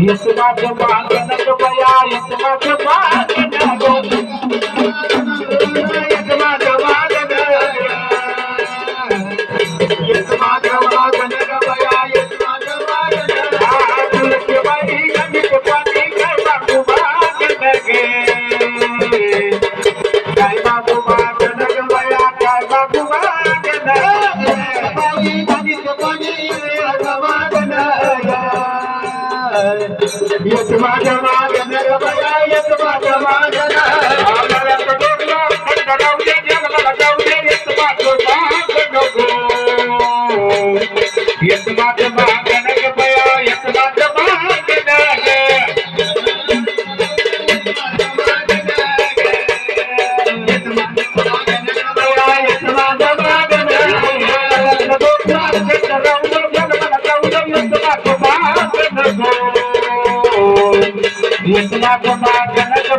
इसका जबान नग बया इसका जबान नग इसका जबान नग इसका जबान नग बया इसका जबान नग हाथ के बड़ी गंज के पानी के बाबू बाग लगे काय बाबू बाग नग बया काय बाबू बाग नग Come on, come on. एकला गमा गणक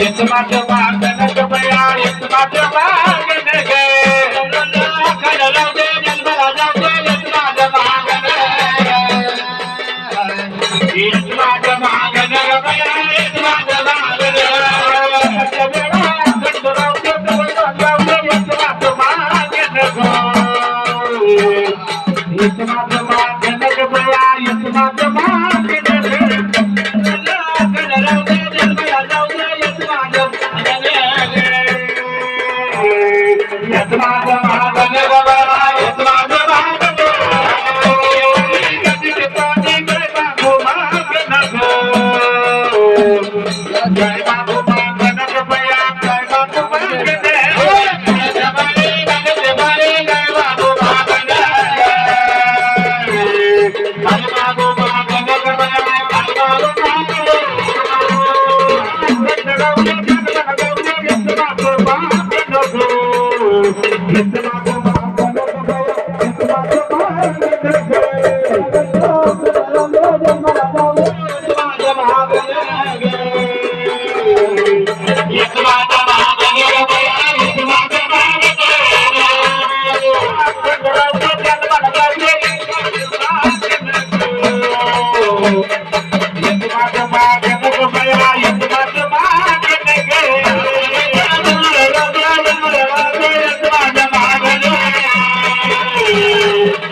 It's about your vibe, it's about your vibe, it's about your vibe. Thank you. Thank you.